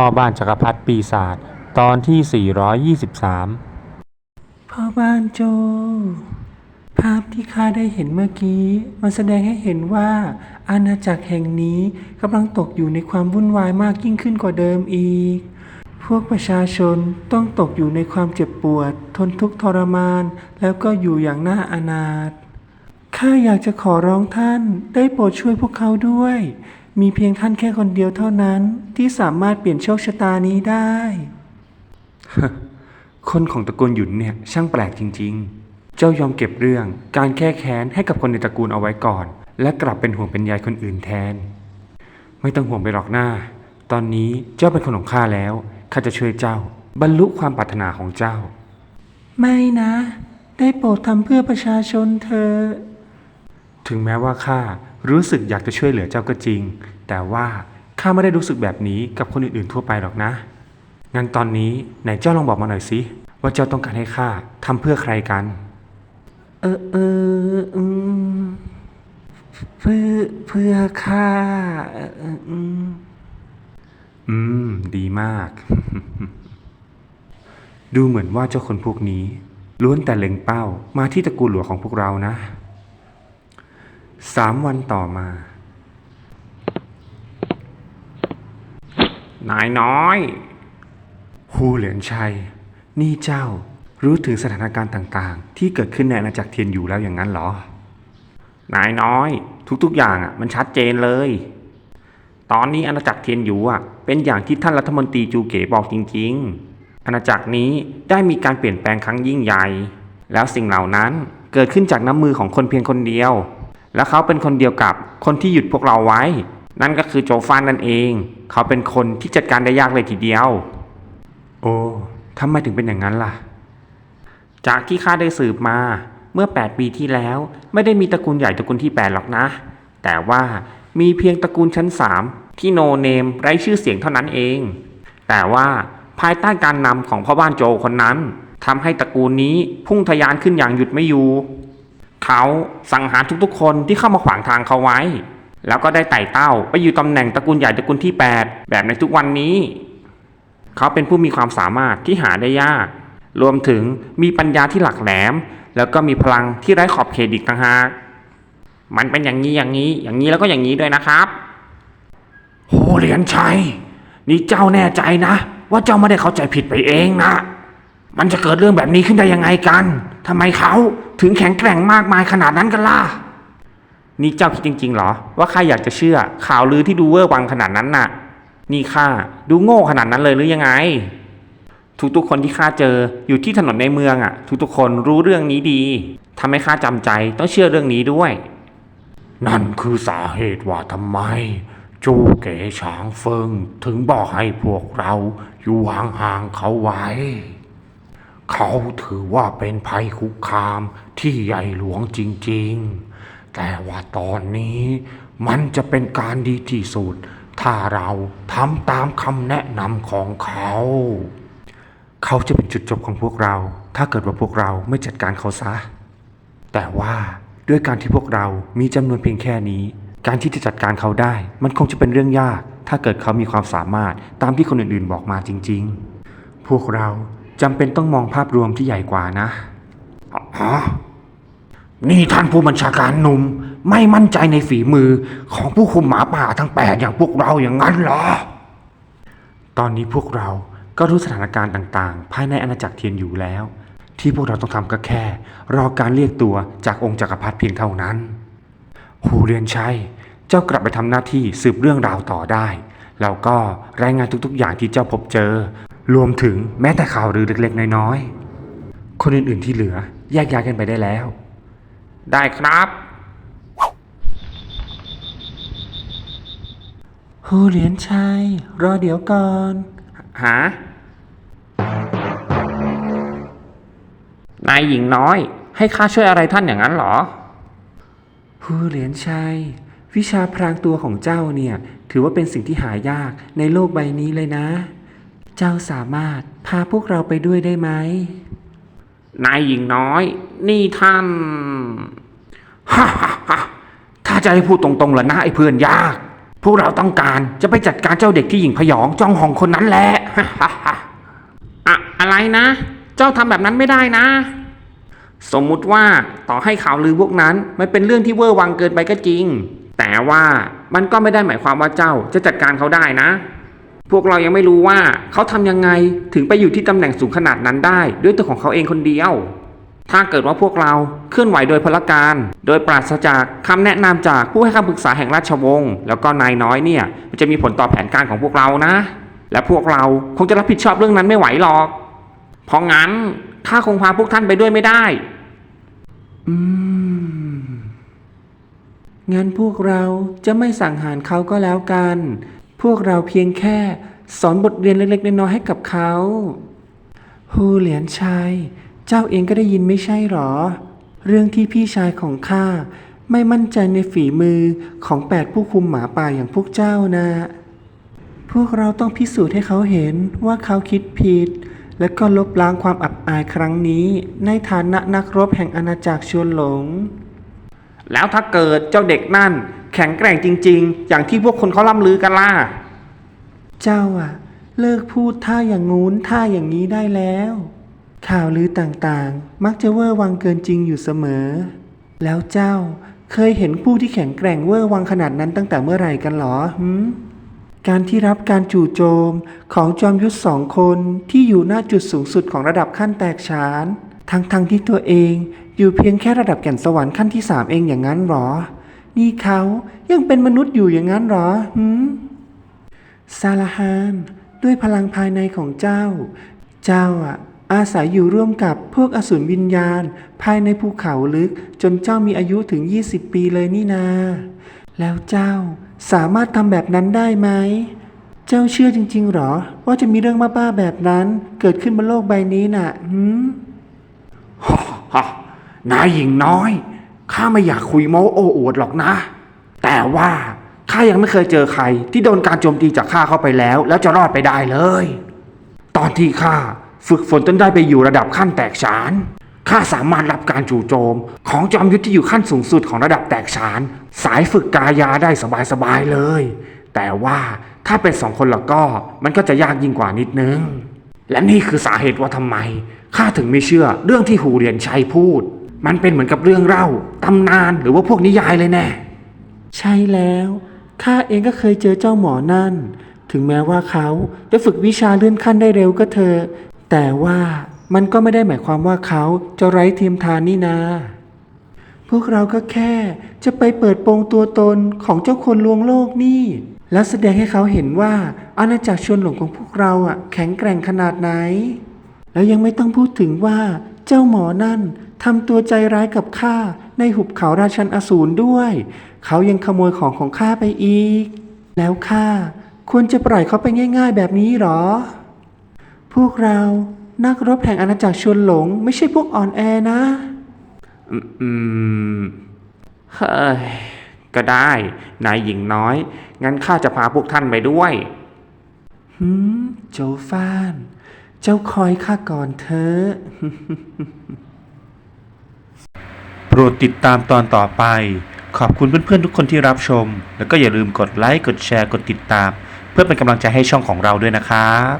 พ่อบ้านจักรพรรดิปีศาจตอนที่ 423 พ่อบ้านโจ ภาพที่ข้าได้เห็นเมื่อกี้ มันแสดงให้เห็นว่า อาณาจักรแห่งนี้กำลังตกอยู่ในความวุ่นวายมากยิ่งขึ้นกว่าเดิมอีก พวกประชาชนต้องตกอยู่ในความเจ็บปวด ทนทุกข์ทรมาน แล้วก็อยู่อย่างน่าอนาถข้าอยากจะขอร้องท่านได้โปรดช่วยพวกเขาด้วย มีเพียงท่านแค่คนเดียวเท่านั้นที่สามารถเปลี่ยนโชคชะตานี้ได้ คนของตระกูลหยุนเนี่ยช่างแปลกจริง ๆ เจ้ายอมเก็บเรื่องการแก้แค้นให้กับคนในตระกูลเอาไว้ก่อน และกลับเป็นห่วงเป็นใยคนอื่นแทน ไม่ต้องห่วงไปหรอกหน้า ตอนนี้เจ้าเป็นคนของข้าแล้วข้าจะช่วยเจ้า บรรลุความปรารถนาของเจ้า ไม่นะ ได้โปรดทำเพื่อประชาชนเธอะถึงแม้ว่าข้า รู้สึกอยากจะช่วยเหลือเจ้าก็จริง แต่ว่าข้าไม่ได้รู้สึกแบบนี้กับคนอื่นๆทั่วไปหรอกนะ งั้นตอนนี้ไหนเจ้าลองบอกมาหน่อยสิว่าเจ้าต้องการให้ข้าทำเพื่อใครกัน เออเอออืมเพื่อเพื่อข้าเออเอออืมอืม ดีมาก ดูเหมือนว่าเจ้าคนพวกนี้ล้วนแต่เล็งเป้ามาที่ตระกูลหลวงของพวกเรานะ สามวันต่อมา นายน้อยฮูเหลียนชัย นี่เจ้ารู้ถึงสถานการณ์ต่างๆ ที่เกิดขึ้นในอาณาจักรเทียนอยู่แล้วอย่างนั้นเหรอ นายน้อย ทุกๆอย่างอะ มันชัดเจนเลย ตอนนี้อาณาจักรเทียนหยูอะ เป็นอย่างที่ท่านรัฐมนตรีจูเก๋บอกจริง ๆ อาณาจักรนี้ได้มีการเปลี่ยนแปลงครั้งยิ่งใหญ่ แล้วสิ่งเหล่านั้นเกิดขึ้นจากน้ำมือของคนเพียงคนเดียว และเขาเป็นคนเดียวกับคนที่หยุดพวกเราไว้ นั่นก็คือโจฟานนั่นเอง เขาเป็นคนที่จัดการได้ยากเลยทีเดียว โอ้ทำไมถึงเป็นอย่างนั้นล่ะ จากที่ข้าได้สืบมาเมื่อ 8 ปีที่แล้ว ไม่ได้มีตระกูลใหญ่ตระกูลที่ 8 หรอกนะ แต่ว่ามีเพียงตระกูลชั้น 3 ที่โนเนมไร้ชื่อเสียงเท่านั้นเอง แต่ว่าภายใต้การนำของพ่อบ้านโจคนนั้นทำให้ตระกูลนี้พุ่งทะยานขึ้นอย่างหยุดไม่อยู่ เขาสังหารทุกๆ คนที่เข้ามาขวางทางเขาไว้ แล้วก็ได้ไต่เต้าไปอยู่ตำแหน่งตระกูลใหญ่ตระกูลที่ 8 แบบในทุกวันนี้ เขาเป็นผู้มีความสามารถที่หาได้ยาก รวมถึงมีปัญญาที่หลักแหลม แล้วก็มีพลังที่ไร้ขอบเขตอีกต่างหากมันเป็นอย่างนี้อย่างนี้อย่างนี้แล้วก็อย่างนี้ด้วยนะครับโหเหรียญชัยนี่เจ้าแน่ใจนะ ว่าเจ้าไม่ได้เข้าใจผิดไปเองนะ มันจะเกิดเรื่องแบบนี้ขึ้นได้ยังไงกัน ทำไมเขาถึงแข็งแกร่งมากมายขนาดนั้นกันล่ะ นี่เจ้าคิดจริง ๆ เหรอ ว่าข้าอยากจะเชื่อข่าวลือที่ดูเวอร์วังขนาดนั้นน่ะ นี่ข้าดูโง่ขนาดนั้นเลยหรือยังไง ทุกๆคนที่ข้าเจออยู่ที่ถนนในเมืองอะ ทุกๆคนรู้เรื่องนี้ดีทำให้ข้าจำใจต้องเชื่อเรื่องนี้ด้วย นั่นคือสาเหตุว่าทำไมจูเก๋ฉางเฟิงถึงบอกให้พวกเราอยู่ห่างๆเขาไว้ เขาถือว่าเป็นภัยคุกคามที่ใหญ่หลวงจริงๆ แต่ว่าตอนนี้มันจะเป็นการดีที่สุด ถ้าเราทำตามคำแนะนำของเขา เขาจะเป็นจุดจบของพวกเรา ถ้าเกิดว่าพวกเราไม่จัดการเขาซะ แต่ว่าด้วยการที่พวกเรามีจำนวนเพียงแค่นี้ การที่จะจัดการเขาได้ มันคงจะเป็นเรื่องยาก ถ้าเกิดเขามีความสามารถตามที่คนอื่นๆบอกมาจริง ๆ พวกเรา จำเป็นต้องมองภาพรวมที่ใหญ่กว่านะฮะนี่ท่านผู้บัญชาการหนุ่มไม่มั่นใจในฝีมือของผู้คุมหมาป่าทั้งแปดอย่างพวกเราอย่างนั้นเหรอ ตอนนี้พวกเราก็รู้สถานการณ์ต่างๆ ภายในอาณาจักรเทียนอยู่แล้ว ที่พวกเราต้องทำก็แค่ รอการเรียกตัวจากองค์จักรพรรดิเพียงเท่านั้นหูเรียนชัยเจ้ากลับไปทำหน้าที่สืบเรื่องราวต่อได้ แล้วก็รายงานทุกๆอย่างที่เจ้าพบเจอ รวมถึงแม้แต่ข่าวลือเล็กๆ น้อยๆ คนอื่นๆที่เหลือแยกย้ายกันไปได้แล้ว ได้ครับฮูเหรียญชัย รอเดี๋ยวก่อน หานายหญิงน้อย ให้ข้าช่วยอะไรท่านอย่างนั้นเหรอฮูเหรียญชัย วิชาพรางตัวของเจ้าเนี่ย ถือว่าเป็นสิ่งที่หายากในโลกใบนี้เลยนะ เจ้าสามารถพาพวกเราไปด้วยได้ไหม นายหญิงน้อย นี่ท่านฮ่าฮ่าฮ่าถ้าจะให้พูดตรงๆล่ะนะไอ้เพื่อนยาก พวกเราต้องการจะไปจัดการเจ้าเด็กที่หญิงพยองจ้องหองคนนั้นแหละฮ่าฮ่าอะอะไรนะ เจ้าทำแบบนั้นไม่ได้นะ สมมุติว่าต่อให้ข่าวลือพวกนั้นมันเป็นเรื่องที่เวอร์วังเกินไปก็จริง แต่ว่ามันก็ไม่ได้หมายความว่าเจ้าจะจัดการเขาได้นะ พวกเรายังไม่รู้ว่าเขาทำยังไงถึงไปอยู่ที่ตำแหน่งสูงขนาดนั้นได้ ด้วยตัวของเขาเองคนเดียว ถ้าเกิดว่าพวกเราเคลื่อนไหวโดยพลการ โดยปราศจากคำแนะนำจากผู้ให้คำปรึกษาแห่งราชวงศ์แล้วก็นายน้อยเนี่ยมันจะมีผลต่อแผนการของพวกเรานะ และพวกเราคงจะรับผิดชอบเรื่องนั้นไม่ไหวหรอก เพราะงั้นข้าคงพาพวกท่านไปด้วยไม่ได้อืมงั้นพวกเราจะไม่สั่งหารเขาก็แล้วกัน พวกเราเพียงแค่สอนบทเรียนเล็กๆน้อยๆให้กับเขาฮูเหลียนชัยเจ้าเองก็ได้ยินไม่ใช่หรอ เรื่องที่พี่ชายของข้าไม่มั่นใจในฝีมือของแปดผู้คุมหมาป่าอย่างพวกเจ้านะ พวกเราต้องพิสูจน์ให้เขาเห็นว่าเขาคิดผิด และก็ลบล้างความอับอายครั้งนี้ ในฐานะนักรบแห่งอาณาจักรชวนหลง แล้วถ้าเกิดเจ้าเด็กนั่นแข็งแกร่งจริง ๆ อย่างที่พวกคนเขาล่ำลือกันล่ะ เจ้าอะเลิกพูดท่าอย่างงู้นท่าอย่างนี้ได้แล้ว ข่าวลือต่างๆ มักจะเวอร์วังเกินจริงอยู่เสมอ แล้วเจ้าเคยเห็นผู้ที่แข็งแกร่งเวอร์วังขนาดนั้นตั้งแต่เมื่อไหร่กันหรอหืมการที่รับการจู่โจมของจอมยุทธสองคนที่อยู่หน้าจุดสูงสุดของระดับขั้นแตกฉาน ทั้งๆทที่ตัวเอง อยู่เพียงแค่ระดับแก่นสวรรค์ขั้นที่สามเองอย่างนั้นหรอ นี่เขายังเป็นมนุษย์อยู่อย่างนั้นหรอหืมซาลาฮาน ด้วยพลังภายในของเจ้า เจ้าอะอาศัยอยู่ร่วมกับพวกอสูรวิญญาณ ภายในภูเขาลึกจนเจ้ามีอายุถึง 20 ปีเลยนี่นา แล้วเจ้าสามารถทำแบบนั้นได้ไหม เจ้าเชื่อจริง ๆ หรอ ว่าจะมีเรื่องบ้าๆแบบนั้นเกิดขึ้นบนโลกใบนี้น่ะ หืมฮะ นายหญิงน้อย ข้าไม่อยากคุยโม้โอ้อวดหรอกนะ แต่ว่าข้ายังไม่เคยเจอใคร ที่โดนการโจมตีจากข้าเข้าไปแล้ว แล้วจะรอดไปได้เลย ตอนที่ข้าฝึกฝนจนได้ไปอยู่ระดับขั้นแตกฉานข้าสามารถรับการจู่โจม ของจอมยุทธที่อยู่ขั้นสูงสุดของระดับแตกฉาน สายฝึกกายาได้สบายๆเลย แต่ว่าถ้าเป็นสองคนแล้วก็มันก็จะยากยิ่งกว่านิดนึง และนี่คือสาเหตุว่าทำไมข้าถึงไม่เชื่อเรื่องที่หูเรียนชัยพูด มันเป็นเหมือนกับเรื่องเล่าตำนานหรือว่าพวกนิยายเลยแน่ ใช่แล้วข้าเองก็เคยเจอเจ้าหมอนั่น ถึงแม้ว่าเขาจะฝึกวิชาเลื่อนขั้นได้เร็วก็เถอะแต่ว่ามันก็ไม่ได้หมายความว่าเขาจะไร้เทียมทานนี่นาพวกเราก็แค่จะไปเปิดโปงตัวตนของเจ้าคนลวงโลกนี่ แล้วแสดงให้เขาเห็นว่าอาณาจักรชวนหลงของพวกเราอะแข็งแกร่งขนาดไหน แล้วยังไม่ต้องพูดถึงว่า เจ้าหมอนั่นทำตัวใจร้ายกับข้าในหุบเขาราชันอสูรด้วย เขายังขโมยของของข้าไปอีก แล้วข้าควรจะปล่อยเขาไปง่าย ๆ แบบนี้หรอ พวกเรานักรบแห่งอาณาจักรชวนหลง ไม่ใช่พวกอ่อนแอนะ อืมเฮ้ยก็ได้ นายหญิงน้อย งั้นข้าจะพาพวกท่านไปด้วย หืม โจฟาน เจ้าคอยข้าก่อนเถอะโปรดติดตามตอนต่อไป ขอบคุณเพื่อนๆทุกคนที่รับชม แล้วก็อย่าลืมกดไลค์ กดแชร์ กดติดตาม เพื่อเป็นกำลังใจให้ช่องของเราด้วยนะครับ